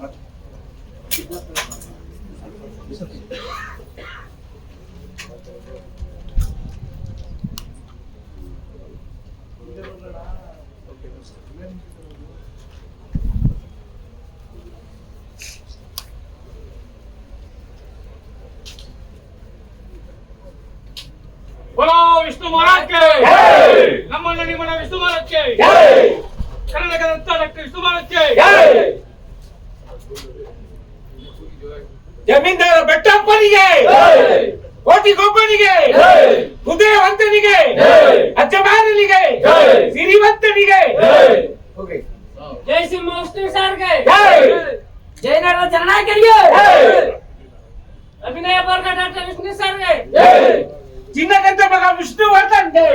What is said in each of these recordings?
啊。ವರ್ಗ doctor Vishnu ಸರ್ಗೆ ಚಿನ್ನದಂತ ಮಗ ವಿಷ್ಣುವರ್ಧನ್ಗೆ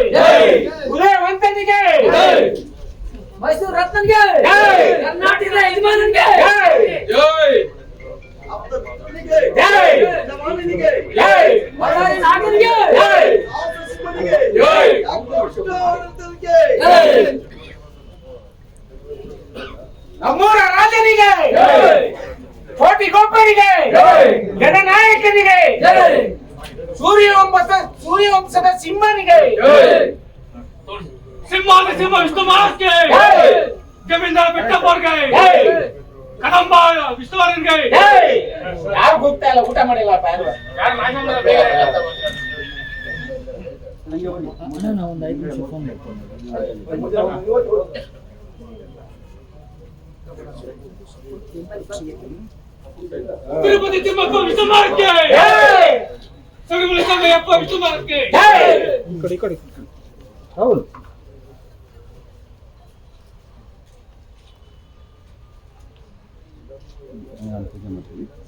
ಹೃದಯವಂತನಿಗೆ ಮೈಸೂರು ರತ್ನನ್ಗೆ ಜೈ! ಕರ್ನಾಟಕದ ಯಜಮಾನನ್ಗೆ ಜೈ! ಜೈ! ಜೈ! ಬಳ್ಳಾರಿ ನಾಗರಿಗೆ ಜೈ! ಜೈ! ನಮ್ಮೂರ ರಾಜನಿಗೆ ಕೋಟಿಗೊಬ್ಬರಿಗೆ ಜನನಾಯಕನಿಗೆ. ಸೂರ್ಯವಂಶ ಸೂರ್ಯವಂಶದ ಸಿಂಹನಿಗೆ. ಸಿಂಹ ಸಿಂಹ ವಿಷ್ಣು ಮಹಾರಾಜ್ಗೆ ಜಮೀನ್ದಾರ ಬೆಟ್ಟಪ್ಪ ಅವ್ರಿಗೆ ಕದಂಬ ವಿಷ್ಣುವರ್ಧನ್ಗೆ. ಯಾರು ಹೋಗ್ತಾ ಇಲ್ಲ ಊಟ ಮಾಡಿಲ್ಲ ಒಂದು ಐದು ನಿಮಿಷ ಫೋನ್ ಮಾಡ್ಕೊಂಡು. ತಿರುಪತಿ ತಿಮ್ಮಪ್ಪ ಜೈ! ಸರಿಮುಲಿ ಸಂಗಯ್ಯಪ್ಪ ಗೆ ಜೈ!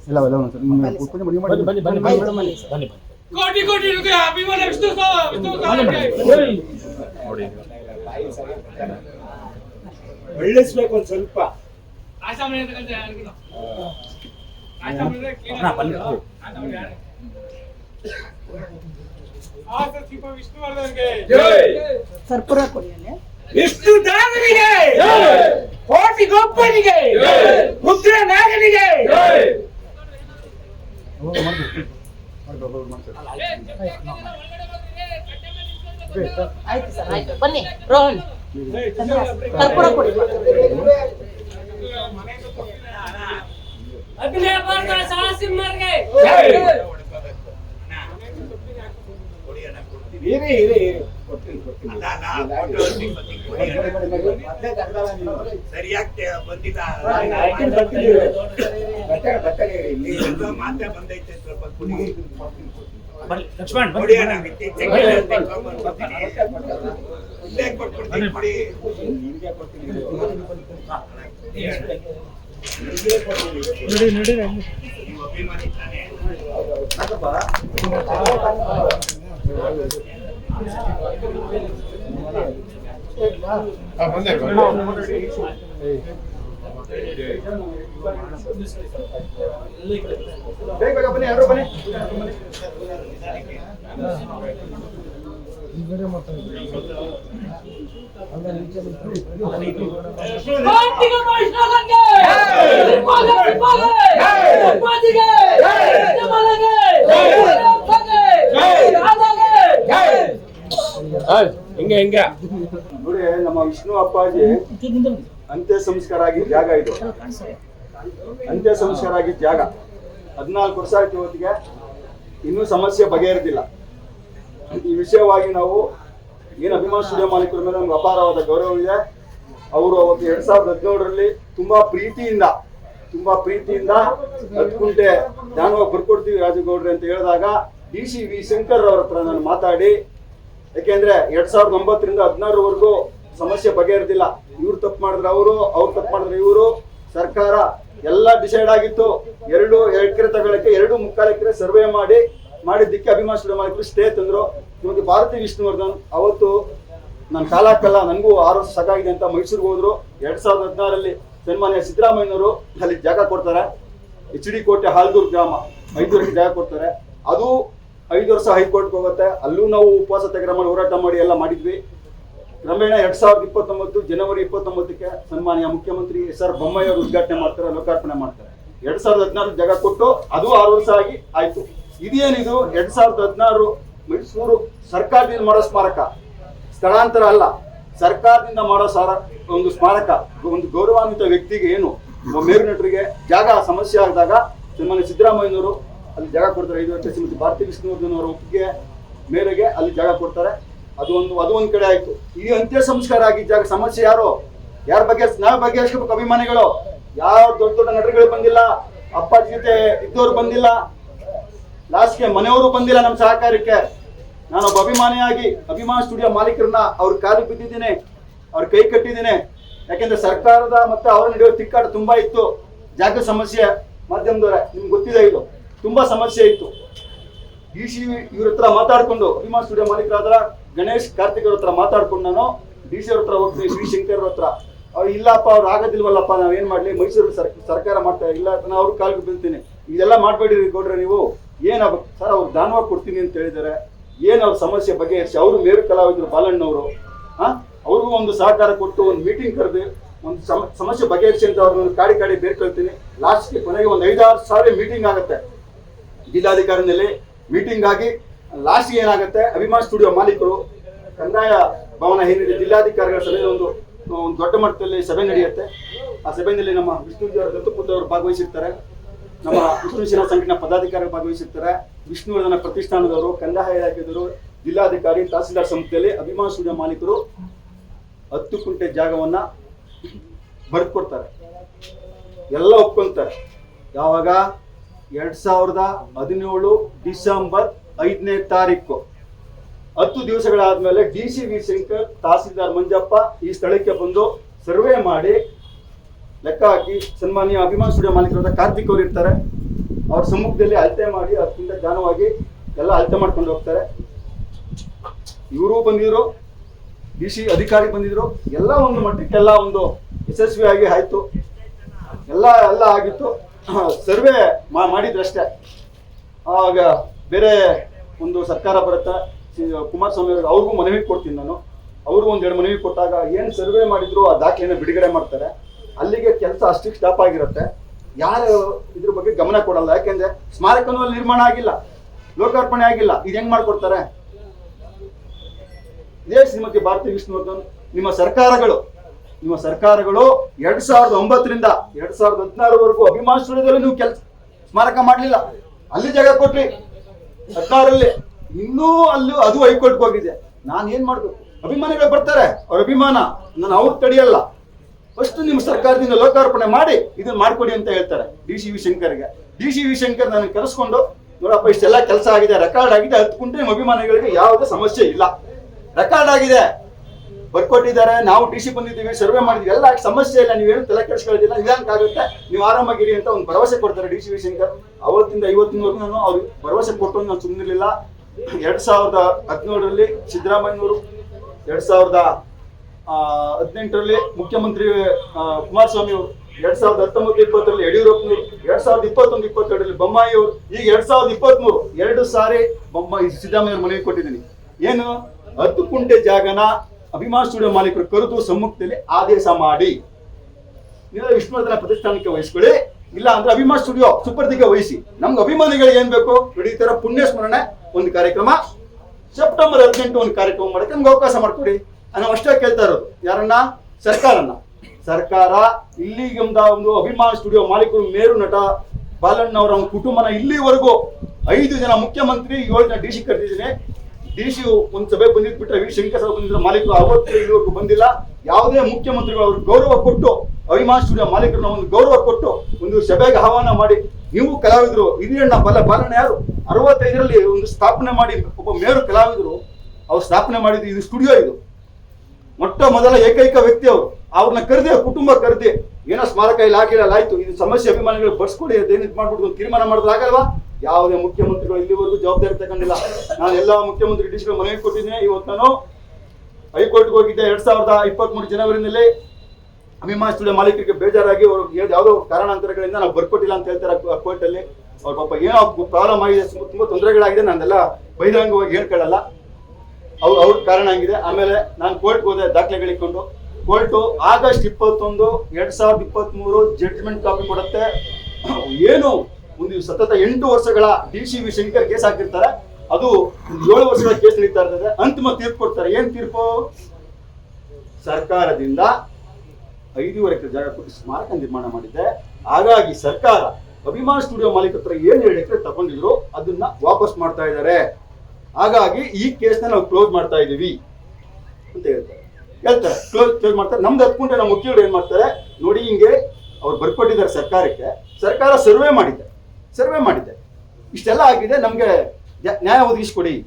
ಇಲ್ಲ ಇಲ್ಲ ಒಂದ್ಸರಿ ನೀವು ಪೂಜೆ ಮಾಡಿ ಮಾಡಿ ಕೋಟಿ ಕೋಟಿ ರೂಪಾಯಿ ಅಭಿಮಾನ ವಿಷ್ಣು ಸ- ವಿಷ್ಣು ಮಹಾರಾಜ್ ಬೆಳೆಸ್ಬೇಕು ಒಂದ್ ಸ್ವಲ್ಪ ಕರ್ಪೂರ ಕೊಡಿ ಅಲ್ಲಿ ವಿಷ್ಣು ದಾನನಿಗೆ ಕೋಟಿಗೊಬ್ಬನಿಗೆ ರುದ್ರ ನಾಗನಿಗೆ ಆಯ್ತು ಸರ್ ಆಯ್ತು ಬನ್ನಿ ರೋಹನ್ ಕರ್ಪೂರ ಕೊಡಿ ಅಭಿನಯ ವರ್ಗ ಸಾಹಸಿಂಹರ್ಗೆ ಇರಿ ಇರಿ ಇರಿ ಕೊಡ್ತೀನಿ ಕೊಡ್ತೀನಿ ಸರಿಯಾಗಿ ಬಂದಿಲ್ಲ ಮಾತೆ ಬಂದೈತೆ ಸ್ವಲ್ಪ ಲಕ್ಷ್ಮಣ್ ಕೊಡಿ ಕೊಡ್ತೀನಿ ನೀವು ನೋಡಿ ತಾನೇ ಬೇಗ ಬೇಗ ಬನ್ನಿ ಯಾರು ಬನ್ನಿ ಹಿಂಗೆ ನೋಡಿ, ನಮ್ಮ ವಿಷ್ಣು ಅಪ್ಪಾಜಿ ಅಂತ್ಯ ಸಂಸ್ಕಾರ ಆಗಿದ್ದ ಜಾಗ ಇದು. ಅಂತ್ಯ ಸಂಸ್ಕಾರ ಆಗಿದ್ದ ಜಾಗ. ಹದಿನಾಲ್ಕು ವರ್ಷ ಆಯ್ತು ಇವತ್ತಿಗೆ. ಇನ್ನೂ ಸಮಸ್ಯೆ ಬಗೆಹರಿದಿಲ್ಲ. ಈ ವಿಷಯವಾಗಿ ನಾವು ಏನು ಅಭಿಮಾನ ಸ್ಟುಡಿಯೋ ಮಾಲೀಕರ ಮೇಲೆ ನಮ್ಗೆ ಅಪಾರವಾದ ಗೌರವ ಇದೆ. ಅವರು ಅವತ್ತು ಎರಡ್ ಸಾವಿರದ ಹದಿನೇಳರಲ್ಲಿ ತುಂಬಾ ಪ್ರೀತಿಯಿಂದ ತುಂಬಾ ಪ್ರೀತಿಯಿಂದ ಹತ್ತು ಕುಂಟೆ ದಾನವಾಗಿ ಬರ್ಕೊಡ್ತೀವಿ ರಾಜಗೌಡ್ರೆ ಅಂತ ಹೇಳಿದಾಗ ಡಿ ಸಿ ವಿ ಶಂಕರ್ ಅವ್ರ ಹತ್ರ ನಾನು ಮಾತಾಡಿ ಯಾಕೆಂದ್ರೆ ಎರಡ್ ಸಾವಿರದ ಒಂಬತ್ತರಿಂದ ಹದಿನಾರವರೆಗೂ ಸಮಸ್ಯೆ ಬಗೆಹರಿದಿಲ್ಲ. ಇವ್ರು ತಪ್ಪು ಮಾಡಿದ್ರೆ ಅವರು, ಅವ್ರು ತಪ್ಪು ಮಾಡಿದ್ರೆ ಇವರು. ಸರ್ಕಾರ ಎಲ್ಲ ಡಿಸೈಡ್ ಆಗಿತ್ತು. ಎರಡು ಎಕರೆ ತಗೊಳಕ್ಕೆ, ಎರಡು ಮುಕ್ಕಾಲು ಎಕರೆ ಸರ್ವೆ ಮಾಡಿ, ಮಾಡಿದ್ದಕ್ಕೆ ಅಭಿಮಾನ ಮಾಡಿದ್ರು ಸ್ಟೇ ತಂದ್ರು. ಇವತ್ತು ಭಾರತಿ ವಿಷ್ಣುವರ್ಧನ್ ಅವತ್ತು ನನ್ನ ಕಾಲಕ್ಕಲ್ಲ ನನಗೂ ಆರು ವರ್ಷ ಸಾಕಾಗಿದೆ ಅಂತ ಮೈಸೂರಿಗೆ ಹೋದ್ರು. ಎರಡ್ ಸಾವಿರದ ಹದಿನಾರಲ್ಲಿ ಸನ್ಮಾನ್ಯ ಸಿದ್ದರಾಮಯ್ಯನವರು ಅಲ್ಲಿ ಜಾಗ ಕೊಡ್ತಾರೆ. ಎಚ್ ಡಿ ಕೋಟೆ ಹಾಲ್ದೂರ್ ಗ್ರಾಮ ವರ್ಷ ಜಾಗ ಕೊಡ್ತಾರೆ. ಅದು ಐದು ವರ್ಷ ಹೈಕೋರ್ಟ್ಗೆ ಹೋಗುತ್ತೆ. ಅಲ್ಲೂ ನಾವು ಉಪವಾಸ ಮಾಡಿ ಹೋರಾಟ ಮಾಡಿ ಎಲ್ಲ ಮಾಡಿದ್ವಿ. ಕ್ರಮೇಣ ಎರಡ್ ಸಾವಿರದ ಇಪ್ಪತ್ತೊಂಬತ್ತು ಜನವರಿ ಇಪ್ಪತ್ತೊಂಬತ್ತಕ್ಕೆ ಸನ್ಮಾನ್ಯ ಮುಖ್ಯಮಂತ್ರಿ ಎಸ್ ಆರ್ ಬೊಮ್ಮಾಯಿ ಅವರು ಉದ್ಘಾಟನೆ ಮಾಡ್ತಾರೆ, ಲೋಕಾರ್ಪಣೆ ಮಾಡ್ತಾರೆ. ಎರಡ್ ಸಾವಿರದ ಹದಿನಾರು ಜಾಗ ಕೊಟ್ಟು ಅದು ಆರು ವರ್ಷ ಆಗಿ ಆಯ್ತು. ಇದೇನಿದು? ಎರಡ್ ಸಾವಿರದ ಹದಿನಾರು ಮೈಸೂರು ಸರ್ಕಾರದಿಂದ ಮಾಡೋ ಸ್ಮಾರಕ. ಸ್ಥಳಾಂತರ ಅಲ್ಲ. ಸರ್ಕಾರದಿಂದ ಮಾಡೋ ಸಾರ ಒಂದು ಸ್ಮಾರಕ. ಒಂದು ಗೌರವಾನ್ವಿತ ವ್ಯಕ್ತಿಗೆ ಏನು? ಮೇರು ನಟರಿಗೆ ಜಾಗ ಸಮಸ್ಯೆ ಆದಾಗ ಸನ್ಮಾನ್ಯ ಸಿದ್ದರಾಮಯ್ಯನವರು ಅಲ್ಲಿ ಜಾಗ ಕೊಡ್ತಾರೆ. ಐದು ವರ್ಷ ಶ್ರೀಮತಿ ಭಾರತಿ ವಿಷ್ಣುವರ್ಧನ್ ಅವರ ಒಪ್ಪಿಗೆ ಮೇರೆಗೆ ಅಲ್ಲಿ ಜಾಗ ಕೊಡ್ತಾರೆ. ಅದು ಒಂದು, ಅದು ಒಂದ್ ಕಡೆ ಆಯ್ತು. ಈ ಅಂತ್ಯ ಸಂಸ್ಕಾರ ಆಗಿದ್ದಾಗ ಸಮಸ್ಯೆ ಯಾರು? ಯಾರ ಬಗ್ಗೆ? ನಾವ್ ಬಗ್ಗೆ ಅಷ್ಟು ಅಭಿಮಾನಿಗಳು. ಯಾವ ದೊಡ್ಡ ದೊಡ್ಡ ನಟರುಗಳು ಬಂದಿಲ್ಲ, ಅಪ್ಪಾಜಿ ಜೊತೆ ಇದ್ದವ್ರು ಬಂದಿಲ್ಲ, ಲಾಸ್ಟ್ಗೆ ಮನೆಯವರು ಬಂದಿಲ್ಲ ನಮ್ಮ ಸಹಕಾರಕ್ಕೆ. ನಾನೊಬ್ಬ ಅಭಿಮಾನಿಯಾಗಿ, ಅಭಿಮಾನ ಸ್ಟುಡಿಯೋ ಮಾಲೀಕರನ್ನ ಅವ್ರ ಕಾಲಿಗೆ ಬಿದ್ದಿದ್ದೀನಿ, ಅವ್ರ ಕೈ ಕಟ್ಟಿದ್ದೀನಿ. ಯಾಕೆಂದ್ರೆ ಸರ್ಕಾರದ ಮತ್ತೆ ಅವರ ನಡೆಯೋ ತಿಕ್ಕಾಟ ತುಂಬಾ ಇತ್ತು. ಜಾಗ ಸಮಸ್ಯೆ. ಮಾಧ್ಯಮದವರೇ, ನಿಮ್ಗೆ ಗೊತ್ತಿದೆ ಇದು. ತುಂಬಾ ಸಮಸ್ಯೆ ಇತ್ತು. ಡಿ ಸಿ ಇವ್ರ ಹತ್ರ ಮಾತಾಡ್ಕೊಂಡು, ಅಭಿಮಾನ್ ಸ್ಟುಡಿಯೋ ಮಾಲೀಕರಾದ ಗಣೇಶ್ ಕಾರ್ತಿಕ್ ಅವ್ರ ಹತ್ರ ಮಾತಾಡ್ಕೊಂಡು ನಾನು ಡಿ ಸಿ ಅವ್ರ ಹತ್ರ ಹೋಗ್ತೀನಿ, ಶ್ರೀ ಶಂಕರ್ ಹತ್ರ. ಅವ್ರು, ಇಲ್ಲಪ್ಪ, ಅವ್ರು ಆಗೋದಿಲ್ವಲ್ಲಪ್ಪ ಏನ್ ಮಾಡ್ಲಿ? ಮೈಸೂರು ಸರ್, ಸರ್ಕಾರ ಮಾಡ್ತಾ ಇಲ್ಲ ನಾನು ಅವ್ರ ಕಾಲ್ಗೆ ಬೀಳ್ತೀನಿ. ಇದೆಲ್ಲ ಮಾಡಬೇಡಿ ಗೌಡ್ರೆ ನೀವು. ಏನಾಗ ಸರ್, ಅವ್ರು ದಾನವಾಗಿ ಕೊಡ್ತೀನಿ ಅಂತ ಹೇಳಿದ್ದಾರೆ ಏನ್ ಅವ್ರ ಸಮಸ್ಯೆ ಬಗೆಹರಿಸಿ? ಅವರು ಮೇರು ಕಲಾವಿದ್ರು ಬಾಲಣ್ಣವರು. ಹಾ ಅವ್ರಿಗೂ ಒಂದು ಸಹಕಾರ ಕೊಟ್ಟು ಒಂದು ಮೀಟಿಂಗ್ ಕರೆದು, ಒಂದು ಸಮ, ಸಮಸ್ಯೆ ಬಗೆಹರಿಸಿ ಅಂತ ಅವ್ರನ್ನ ಕಾಡಿ ಕಾಡಿ ಬೇರ್ಕೊಳ್ತೀನಿ. ಲಾಸ್ಟ್ಗೆ ಕೊನೆಗೆ ಒಂದು ಐದಾರು ಸಾವಿರ ಮೀಟಿಂಗ್ ಆಗುತ್ತೆ. ಜಿಲ್ಲಾಧಿಕಾರಿನಲ್ಲಿ ಮೀಟಿಂಗ್ ಆಗಿ ಲಾಸ್ಟ್ ಏನಾಗುತ್ತೆ ಅಭಿಮಾನ್ ಸ್ಟುಡಿಯೋ ಮಾಲೀಕರು ಕಂದಾಯ ಭವನ ಏನಿದೆ, ಜಿಲ್ಲಾಧಿಕಾರಿಗಳ ಸಭೆ ಒಂದು ಒಂದು ದೊಡ್ಡ ಮಟ್ಟದಲ್ಲಿ ಸಭೆ ನಡೆಯುತ್ತೆ. ಆ ಸಭೆಯಲ್ಲಿ ನಮ್ಮ ವಿಷ್ಣು ಅವರ ದತ್ತಪುತ್ರ ಅವರು ಭಾಗವಹಿಸಿರ್ತಾರೆ. ನಮ್ಮ ವಿಷ್ಣು ಸೇನಾ ಸಂಘಟನಾ ಪದಾಧಿಕಾರಿಗಳು ಭಾಗವಹಿಸಿರ್ತಾರೆ. ವಿಷ್ಣುವರ್ಧನ ಪ್ರತಿಷ್ಠಾನದವರು, ಕಂದಾಯ ಇಲಾಖೆದವರು ಜಿಲ್ಲಾಧಿಕಾರಿ, ತಹಸೀಲ್ದಾರ್ ಸಂಸ್ಥೆಯಲ್ಲಿ ಅಭಿಮಾನ್ ಸ್ಟುಡಿಯೋ ಮಾಲೀಕರು ಹತ್ತು ಕುಂಟೆ ಜಾಗವನ್ನ ಬರ್ಕೊಡ್ತಾರೆ. ಎಲ್ಲ ಒಪ್ಕೊಂತಾರೆ ಯಾವಾಗ? ಎರಡ್ ಸಾವಿರದ ಹದಿನೇಳು ಡಿಸೆಂಬರ್ ಐದನೇ ತಾರೀಕು. ಹತ್ತು ದಿವಸಗಳಾದ್ಮೇಲೆ D C V Shankar tahsildar Manjappa ಈ ಸ್ಥಳಕ್ಕೆ ಬಂದು ಸರ್ವೆ ಮಾಡಿ ಲೆಕ್ಕ ಹಾಕಿ ಸನ್ಮಾನ್ಯ ಅಭಿಮಾನ ಸ್ಟುಡಿಯೋ ಮಾಲೀಕರಾದ ಕಾರ್ತಿಕ್ ಅವರು ಇರ್ತಾರೆ. ಅವ್ರ ಸಮ್ಮುಖದಲ್ಲಿ ಅಳತೆ ಮಾಡಿ ಅದಕ್ಕಿಂತ ಜ್ಞಾನವಾಗಿ ಎಲ್ಲ ಅಳತೆ ಮಾಡ್ಕೊಂಡು ಹೋಗ್ತಾರೆ. ಇವರು ಬಂದಿದ್ರು, ಡಿ ಸಿ ಅಧಿಕಾರಿ ಬಂದಿದ್ರು, ಎಲ್ಲ ಒಂದು ಮಟ್ಟಕ್ಕೆಲ್ಲ ಒಂದು ಯಶಸ್ವಿಯಾಗಿ ಆಯ್ತು. ಎಲ್ಲ ಎಲ್ಲ ಆಗಿತ್ತು. ಸರ್ವೆ ಮಾಡಿದ್ರಷ್ಟೇ. ಆಗ ಬೇರೆ ಒಂದು ಸರ್ಕಾರ ಬರುತ್ತೆ ಕುಮಾರಸ್ವಾಮಿ ಅವರು ಅವ್ರಿಗೂ ಮನವಿ ಕೊಡ್ತೀನಿ ನಾನು. ಅವ್ರಿಗೂ ಒಂದೆರಡು ಮನವಿ ಕೊಟ್ಟಾಗ ಏನು ಸರ್ವೆ ಮಾಡಿದ್ರು, ಆ ದಾಖಲೆಯನ್ನು ಬಿಡುಗಡೆ ಮಾಡ್ತಾರೆ. ಅಲ್ಲಿಗೆ ಕೆಲಸ ಅಷ್ಟಕ್ಕೆ ಸ್ಟಾಪ್ ಆಗಿರುತ್ತೆ. ಯಾರು ಇದ್ರ ಬಗ್ಗೆ ಗಮನ ಕೊಡಲ್ಲ. ಯಾಕೆಂದ್ರೆ ಸ್ಮಾರಕನೂ ಅಲ್ಲಿ ನಿರ್ಮಾಣ ಆಗಿಲ್ಲ. ಲೋಕಾರ್ಪಣೆ ಆಗಿಲ್ಲ. ಇದು ಹೆಂಗ್ ಮಾಡ್ಕೊಡ್ತಾರೆ? ಇದೇ ಶ್ರೀಮತಿ ಭಾರತಿ ವಿಷ್ಣುವರ್ಧನ್, ನಿಮ್ಮ ಸರ್ಕಾರಗಳು ನಿಮ್ಮ ಸರ್ಕಾರಗಳು ಎರಡ್ ಸಾವಿರದ ಒಂಬತ್ತರಿಂದ ಎರಡ್ ಸಾವಿರದ ಹದಿನಾರವರೆಗೂ ಅಭಿಮಾನ ನೀವು ಕೆಲಸ ಸ್ಮಾರಕ ಮಾಡಲಿಲ್ಲ. ಅಲ್ಲಿ ಜಾಗ ಕೊಟ್ರಿ. ಹದಿನಾರಲ್ಲಿ ಇನ್ನೂ ಅಲ್ಲೂ ಅದು ಹೈಕೋರ್ಟ್ಗೆ ಹೋಗಿದೆ. ನಾನು ಏನ್ ಮಾಡ್ಬೇಕು? ಅಭಿಮಾನಿಗಳು ಬರ್ತಾರೆ. ಅವ್ರ ಅಭಿಮಾನ ನಾನು ಅವ್ರು ತಡೆಯಲ್ಲ ಫಸ್ಟ್ ನಿಮ್ಮ ಸರ್ಕಾರದಿಂದ ಲೋಕಾರ್ಪಣೆ ಮಾಡಿ ಇದನ್ನ ಮಾಡ್ಕೊಡಿ ಅಂತ ಹೇಳ್ತಾರೆ ಡಿ ಸಿ ವಿ ಶಂಕರ್ಗೆ ಡಿ ಸಿ ವಿ ಶಂಕರ್ ನನಗೆ ಕರೆಸ್ಕೊಂಡು, ನೋಡಪ್ಪ, ಇಷ್ಟೆಲ್ಲ ಕೆಲಸ ಆಗಿದೆ ರೆಕಾರ್ಡ್ ಆಗಿದೆ ಕುಂಟೆ ನಿಮ್ಮ ಅಭಿಮಾನಿಗಳಿಗೆ ಯಾವುದೇ ಸಮಸ್ಯೆ ಇಲ್ಲ. ರೆಕಾರ್ಡ್ ಆಗಿದೆ. ಬರ್ಕೊಟ್ಟಿದ್ದಾರೆ. ನಾವು ಡಿ ಸಿ ಬಂದಿದ್ದೀವಿ, ಸರ್ವೆ ಮಾಡಿದ್ವಿ. ಎಲ್ಲ ಸಮಸ್ಯೆ ಇಲ್ಲ, ನೀವೇನು ತಲೆ ಕೆಡಿಸ್ಕೊಳ್ಳೋದಿಲ್ಲ. ಆಗುತ್ತೆ. ನೀವು ಆರಾಮಾಗಿರಿ ಅಂತ ಒಂದು ಭರವಸೆ ಕೊಡ್ತಾರೆ ಡಿ ಸಿ ಶಂಕರ್ ಅವತ್ತಿಂದ ಐವತ್ತಿನವರೆಗೂ ನಾನು ಅವ್ರಿಗೆ ಭರವಸೆ ಕೊಟ್ಟು ನಾನು ಸುಮ್ಮನಿರಲಿಲ್ಲ ಎರಡ್ ಸಾವಿರದ ಹದಿನೇಳರಲ್ಲಿ ಸಿದ್ದರಾಮಯ್ಯನವರು, ಎರಡ್ ಸಾವಿರದ ಹದಿನೆಂಟರಲ್ಲಿ ಮುಖ್ಯಮಂತ್ರಿ ಕುಮಾರಸ್ವಾಮಿ ಅವರು, ಎರಡ್ ಸಾವಿರದ ಹತ್ತೊಂಬತ್ತು ಇಪ್ಪತ್ತರಲ್ಲಿ ಯಡಿಯೂರಪ್ಪನವರು, ಎರಡ್ ಸಾವಿರದ ಇಪ್ಪತ್ತೊಂದು ಇಪ್ಪತ್ತೆರಡರಲ್ಲಿ ಬೊಮ್ಮಾಯಿ ಅವರು, ಈಗ ಎರಡ್ ಸಾವಿರದ ಇಪ್ಪತ್ಮೂರು ಎರಡು ಸಾರಿ ಬೊಮ್ಮಾಯಿ ಸಿದ್ದರಾಮಯ್ಯ ಮನವಿ ಕೊಟ್ಟಿದ್ದೀನಿ. ಏನು? ಹತ್ತು ಕುಂಟೆ ಜಾಗನ ಅಭಿಮಾನ ಸ್ಟುಡಿಯೋ ಮಾಲೀಕರು ಕರೆದು ಸಮ್ಮುಖದಲ್ಲಿ ಆದೇಶ ಮಾಡಿ. ನೀವು ವಿಷ್ಣುವರ್ಧನ ಪ್ರತಿಷ್ಠಾನಕ್ಕೆ ವಹಿಸ್ಕೊಳ್ಳಿ. ಇಲ್ಲ ಅಂದ್ರೆ ಅಭಿಮಾನ ಸ್ಟುಡಿಯೋ ಸುಪರ್ದಿಗೆ ವಹಿಸಿ. ನಮ್ಗೆ ಅಭಿಮಾನಿಗಳಿಗೆ ಏನ್ ಬೇಕು ನೋಡಿ ತರ ಪುಣ್ಯ ಸ್ಮರಣೆ, ಒಂದು ಕಾರ್ಯಕ್ರಮ. ಸೆಪ್ಟೆಂಬರ್ ಹದಿನೆಂಟು ಒಂದು ಕಾರ್ಯಕ್ರಮ ಮಾಡಕ್ಕೆ ನಮ್ಗೆ ಅವಕಾಶ ಮಾಡ್ಕೊಡಿ. ನಾವು ಅಷ್ಟೇ ಕೇಳ್ತಾ ಇರೋದು. ಯಾರನ್ನ? ಸರ್ಕಾರನ ಸರ್ಕಾರ ಇಲ್ಲಿಗೆ ಒಂದು ಅಭಿಮಾನ ಸ್ಟುಡಿಯೋ ಮಾಲೀಕರು ಮೇರು ನಟ ಬಾಲಣ್ಣವರ ಕುಟುಂಬನ ಇಲ್ಲಿವರೆಗೂ ಐದು ಜನ ಮುಖ್ಯಮಂತ್ರಿ ಏಳು ಜನ ಡಿ ಸಿ ಕರೆದಿದ್ದೀನಿ ಡಿ ಸಿ ಒಂದು ಸಭೆ ಬಂದಿದ್ ಬಿಟ್ರೆ ವಿ ಶಂಕರ್ ಸಾವ್ ಬಂದಿದ್ರು ಮಾಲೀಕರು ಅವತ್ತು ಇಲ್ಲಿವರೆಗೂ ಬಂದಿಲ್ಲ. ಯಾವುದೇ ಮುಖ್ಯಮಂತ್ರಿಗಳು ಅವ್ರಿಗೆ ಗೌರವ ಕೊಟ್ಟು, ಅವಿಮಾನ ಸ್ಟುಡಿಯೋ ಮಾಲೀಕರನ್ನ ಒಂದು ಗೌರವ ಕೊಟ್ಟು ಒಂದು ಸಭೆಗೆ ಆಹ್ವಾನ ಮಾಡಿ, ನೀವು ಕಲಾವಿದರು, ಹಿರಿಯಣ್ಣ ಬಲ ಪಾಲನೆ ಯಾರು? ಅರವತ್ತೈದರಲ್ಲಿ ಒಂದು ಸ್ಥಾಪನೆ ಮಾಡಿ, ಒಬ್ಬ ಮೇರು ಕಲಾವಿದರು, ಅವ್ರು ಸ್ಥಾಪನೆ ಮಾಡಿದ್ದು ಇದು ಸ್ಟುಡಿಯೋ ಇದು. ಮೊಟ್ಟ ಮೊದಲ ಏಕೈಕ ವ್ಯಕ್ತಿ ಅವರು. ಅವ್ರನ್ನ ಕರೆದೆ, ಕುಟುಂಬ ಕರೆದೆ, ಏನೋ ಸ್ಮಾರಕ ಇಲ್ಲ ಆಗಿಲ್ಲ ಆಯ್ತು ಇದು ಸಮಸ್ಯೆ ಅಭಿಮಾನಿಗಳು ಬರ್ಸ್ಕೊಡಿ ಅದೇನು ಇದು ಮಾಡ್ಬಿಟ್ಟು ಒಂದು ತೀರ್ಮಾನ ಮಾಡಿದ್ರೆ ಆಗಲ್ವಾ? ಯಾವುದೇ ಮುಖ್ಯಮಂತ್ರಿಗಳು ಇಲ್ಲಿವರೆಗೂ ಜವಾಬ್ದಾರಿ ತಗೊಂಡಿಲ್ಲ. ನಾನು ಎಲ್ಲ ಮುಖ್ಯಮಂತ್ರಿ ಡಿಸ್ಟ್ರಿಕ್ಟ್ ಮನವಿ ಕೊಟ್ಟಿದ್ದೀನಿ. ಇವತ್ತು ನಾನು ಹೈಕೋರ್ಟ್ಗೆ ಹೋಗಿದ್ದೆ. ಎರಡ್ ಸಾವಿರದ ಇಪ್ಪತ್ಮೂರು ಜನವರಿನಲ್ಲಿ ಅಭಿಮಾನ ಸ್ಟುಡಿಯೋ ಮಾಲೀಕರಿಗೆ ಬೇಜಾರಾಗಿ ಅವರು ಯಾವುದೋ ಕಾರಣಾಂತರಗಳಿಂದ ನಾವು ಬರ್ಕೊಟ್ಟಿಲ್ಲ ಅಂತ ಹೇಳ್ತಾರೆ ಕೋರ್ಟ್ ಅಲ್ಲಿ ಅವ್ರ ಪಾಪ ಏನೋ ಪ್ರಾಬ್ಲಮ್ ಆಗಿದೆ. ತುಂಬ- ತುಂಬಾ ತೊಂದರೆಗಳಾಗಿದೆ. ನಾನೆಲ್ಲ ಬಹಿರಂಗವಾಗಿ ಹೇಳ್ಕೊಳ್ಳಲ್ಲ. ಅವ್ರು, ಅವ್ರ ಕಾರಣ ಆಗಿದೆ ಆಮೇಲೆ ನಾನು ಕೋರ್ಟ್ಗೆ ಹೋದೆ ದಾಖಲೆಗಳಿಕೊಂಡು ಕೋರ್ಟು ಆಗಸ್ಟ್ ಇಪ್ಪತ್ತೊಂದು, ಎರಡ್ ಸಾವಿರದ ಇಪ್ಪತ್ತ್ ಮೂರು ಜಡ್ಜ್ಮೆಂಟ್ ಕಾಪಿ ಕೊಡುತ್ತೆ. ಏನು ಒಂದು ಸತತ ಎಂಟು ವರ್ಷಗಳ D C V Shankar case ಹಾಕಿರ್ತಾರೆ. ಅದು ಏಳು ವರ್ಷಗಳ ಕೇಸ್ ನಡೀತಾ ಇರ್ತದೆ. ಅಂತಿಮ ತೀರ್ಪು ಕೊಡ್ತಾರೆ. ಏನ್ ತೀರ್ಪು? ಸರ್ಕಾರದಿಂದ ಐದೂವರೆ ಎಕರೆ ಜಾಗ ಕೊಟ್ಟು ಸ್ಮಾರಕ ನಿರ್ಮಾಣ ಮಾಡಿದ್ದೆ. ಹಾಗಾಗಿ ಸರ್ಕಾರ ಅಭಿಮಾನ ಸ್ಟುಡಿಯೋ ಮಾಲೀಕ ಹತ್ರ ಏನ್ ಎರಡು ಎಕರೆ ತಗೊಂಡಿದ್ರು. ಅದನ್ನ ವಾಪಸ್ ಮಾಡ್ತಾ ಇದ್ದಾರೆ. ಹಾಗಾಗಿ ಈ ಕೇಸ್ನ ನಾವು ಕ್ಲೋಸ್ ಮಾಡ್ತಾ ಇದೀವಿ ಅಂತ ಹೇಳ್ತಾರೆ. ಹೇಳ್ತಾರೆ. ಕ್ಲೋಸ್ ಕ್ಲೋಸ್ ಮಾಡ್ತಾರೆ. ನಮ್ದು ಹತ್ಕೊಂಡ್ರೆ ನಮ್ಮ ವಕೀಲರು ಏನ್ ಮಾಡ್ತಾರೆ? ನೋಡಿ ಹಿಂಗೆ ಅವ್ರು ಬರ್ಕೊಟ್ಟಿದ್ದಾರೆ ಸರ್ಕಾರಕ್ಕೆ. ಸರ್ಕಾರ ಸರ್ವೆ ಮಾಡಿದೆ. ಸರ್ವೆ ಮಾಡಿದ್ದೆ. ಇಷ್ಟೆಲ್ಲ ಆಗಿದೆ, ನಮಗೆ ನ್ಯಾ- ನ್ಯಾಯ ಒದಗಿಸ್ಕೊಡಿ.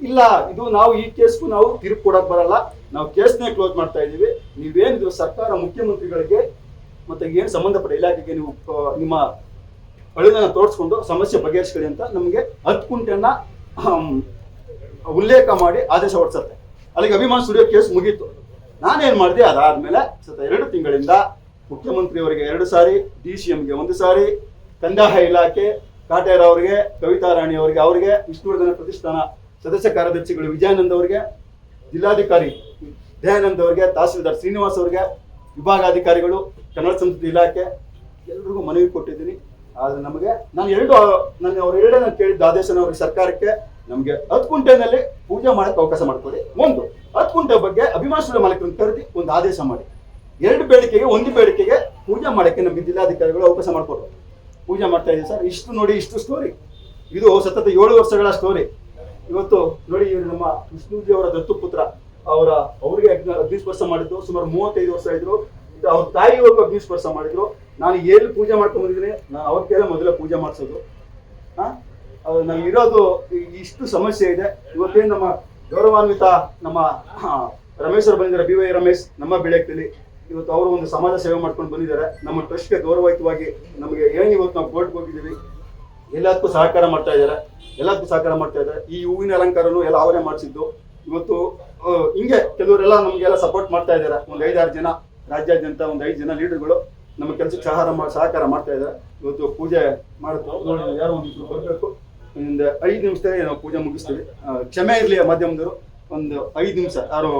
ಇಲ್ಲ, ಇದು ನಾವು ಈ ಕೇಸ್ಗೂ ನಾವು ತೀರ್ಪು ಕೊಡಕ್ಕೆ ಬರಲ್ಲ. ನಾವು ಕೇಸ್ನೇ ಕ್ಲೋಸ್ ಮಾಡ್ತಾ ಇದ್ದೀವಿ. ನೀವೇನಿದ್ರು ಸರ್ಕಾರ ಮುಖ್ಯಮಂತ್ರಿಗಳಿಗೆ ಮತ್ತೆ ಏನು ಸಂಬಂಧಪಟ್ಟ ಇಲಾಖೆಗೆ ನೀವು ನಿಮ್ಮ ಅಳಿದನ್ನ ತೋರಿಸ್ಕೊಂಡು ಸಮಸ್ಯೆ ಬಗೆಹರಿಸ್ಕೊಳ್ಳಿ ಅಂತ ನಮಗೆ ಹತ್ತು ಕುಂಟೆನ ಉಲ್ಲೇಖ ಮಾಡಿ ಆದೇಶ ಹೊರಡಿಸುತ್ತೆ. ಅಲ್ಲಿಗೆ ಅಭಿಮಾನ ಸ್ಟುಡಿಯೋ ಕೇಸ್ ಮುಗೀತು. ನಾನೇನು ಮಾಡಿದೆ? ಅದಾದ್ಮೇಲೆ ಸತ ಎರಡು ತಿಂಗಳಿಂದ ಮುಖ್ಯಮಂತ್ರಿಯವರಿಗೆ ಎರಡು ಸಾರಿ, ಡಿ ಸಿ ಎಂಗೆ ಒಂದು ಸಾರಿ ಕಂದಾಯ ಇಲಾಖೆ, ಕಾಟೇರ ಅವರಿಗೆ, ಕವಿತಾ ರಾಣಿ ಅವರಿಗೆ ಅವರಿಗೆ ವಿಷ್ಣುವರ್ಧನ ಪ್ರತಿಷ್ಠಾನ, ಸದಸ್ಯ ಕಾರ್ಯದರ್ಶಿಗಳು ವಿಜಯಾನಂದ ಅವರಿಗೆ, ಜಿಲ್ಲಾಧಿಕಾರಿ ದಯಾನಂದ್ ಅವರಿಗೆ, ತಹಸೀಲ್ದಾರ್ ಶ್ರೀನಿವಾಸ್ ಅವರಿಗೆ, ವಿಭಾಗಾಧಿಕಾರಿಗಳು, ಕನ್ನಡ ಸಂಸ್ಕೃತಿ ಇಲಾಖೆ, ಎಲ್ರಿಗೂ ಮನವಿ ಕೊಟ್ಟಿದ್ದೀನಿ. ಆದರೆ ನಮಗೆ, ನಾನು ಎರಡು, ನಾನು ಅವ್ರ ಎರಡೇ ನಾನು ಕೇಳಿದ್ದ ಆದೇಶನ ಅವ್ರಿಗೆ ಸರ್ಕಾರಕ್ಕೆ ನಮಗೆ ಹತ್ತು ಕುಂಟೆನಲ್ಲಿ ಪೂಜೆ ಮಾಡಕ್ಕೆ ಅವಕಾಶ ಮಾಡ್ಕೊಡಿ. ಒಂದು ಹತ್ತು ಕುಂಟೆ ಬಗ್ಗೆ ಅಭಿಮಾನಿಸುವ ಮಾಲೀಕರನ್ನು ಕರೆದಿ ಒಂದು ಆದೇಶ ಮಾಡಿ. ಎರಡು ಬೇಡಿಕೆಗೆ, ಒಂದು ಬೇಡಿಕೆಗೆ ಪೂಜೆ ಮಾಡಕ್ಕೆ ನಮಗೆ ಜಿಲ್ಲಾಧಿಕಾರಿಗಳು ಅವಕಾಶ ಮಾಡಿಕೊಡ್ರು ಪೂಜೆ ಮಾಡ್ತಾ ಇದ್ದೀವಿ ಸರ್. ಇಷ್ಟು ನೋಡಿ ಇಷ್ಟು ಸ್ಟೋರಿ ಇದು ಸತತ ಏಳು ವರ್ಷಗಳ ಸ್ಟೋರಿ ಇವತ್ತು ನೋಡಿ ಇವರು ನಮ್ಮ ವಿಷ್ಣುಜಿ ಅವರ ದತ್ತು ಪುತ್ರ. ಅವರ, ಅವರಿಗೆ ಅಗ್ನಿ ಅಗ್ನಿಸ್ಪರ್ಶ ಮಾಡಿದ್ರು. ಸುಮಾರು ಮೂವತ್ತೈದು ವರ್ಷ ಇದ್ರು. ಅವ್ರ ತಾಯಿಯವ್ರಿಗೂ ಅಗ್ನಿಸ್ಪರ್ಶ ಮಾಡಿದ್ರು. ನಾನು ಏನು ಪೂಜೆ ಮಾಡ್ಕೊಂಡು ಬಂದಿದ್ದೀನಿ? ನಾನು ಅವ್ರ ಕೈಲೇ ಮೊದಲೇ ಪೂಜೆ ಮಾಡಿಸೋದು. ನಾವು ಇರೋದು ಇಷ್ಟು ಸಮಸ್ಯೆ ಇದೆ. ಇವತ್ತೇನು ನಮ್ಮ ಗೌರವಾನ್ವಿತ ನಮ್ಮ ರಮೇಶ್ ಅವರು ಬಂದಿದ್ದಾರೆ. ಬಿ ವೈ ರಮೇಶ್, ನಮ್ಮ ಬೆಳೆಯಲ್ಲಿ ಇವತ್ತು ಅವರು ಒಂದು ಸಮಾಜ ಸೇವೆ ಮಾಡ್ಕೊಂಡು ಬಂದಿದ್ದಾರೆ. ನಮ್ಮ ಟ್ರಸ್ಟ್ಗೆ ಗೌರವಯುತವಾಗಿ ನಮಗೆ ಏನು ಇವತ್ತು ನಾವು ಕೋರ್ಟ್ಗೆ ಹೋಗಿದ್ದೀವಿ. ಎಲ್ಲದಕ್ಕೂ ಸಹಕಾರ ಮಾಡ್ತಾ ಇದ್ದಾರೆ. ಎಲ್ಲದಕ್ಕೂ ಸಹಕಾರ ಮಾಡ್ತಾ ಇದ್ದಾರೆ. ಈ ಹೂವಿನ ಅಲಂಕಾರನು ಎಲ್ಲ ಅವರೇ ಮಾಡಿಸಿದ್ದು. ಇವತ್ತು ಹಿಂಗೆ ಕೆಲವರೆಲ್ಲ ನಮಗೆಲ್ಲ ಸಪೋರ್ಟ್ ಮಾಡ್ತಾ ಇದ್ದಾರೆ. ಒಂದು ಐದಾರು ಜನ ರಾಜ್ಯಾದ್ಯಂತ ಒಂದು ಐದು ಜನ ಲೀಡರ್ಗಳು ನಮ್ಮ ಕೆಲಸಕ್ಕೆ ಸಹಕಾರ ಮಾಡಿ ಸಹಕಾರ ಮಾಡ್ತಾ ಇದ್ದಾರೆ. ಇವತ್ತು ಪೂಜೆ ಮಾಡುತ್ತೋ ಯಾರು ಒಂದು ಬರಬೇಕು. ಒಂದು ಐದು ನಿಮಿಷದಲ್ಲಿ ನಾವು ಪೂಜೆ ಮುಗಿಸ್ತೀವಿ. ಕ್ಷಮೆ ಇರಲಿ ಮಾಧ್ಯಮದವರು. ಒಂದು ಐದು ನಿಮಿಷ. ಯಾರು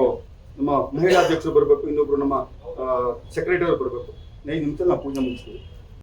ನಮ್ಮ ಮಹಿಳಾ ಅಧ್ಯಕ್ಷರು ಬರಬೇಕು ಇನ್ನೊಬ್ರು ನಮ್ಮ ಸೆಕ್ರೆಟರಿ ಬರಬೇಕು. ಐದು ನಿಮಿಷ ನಾವು ಪೂಜೆ ಮುಗಿಸ್ತೀವಿ.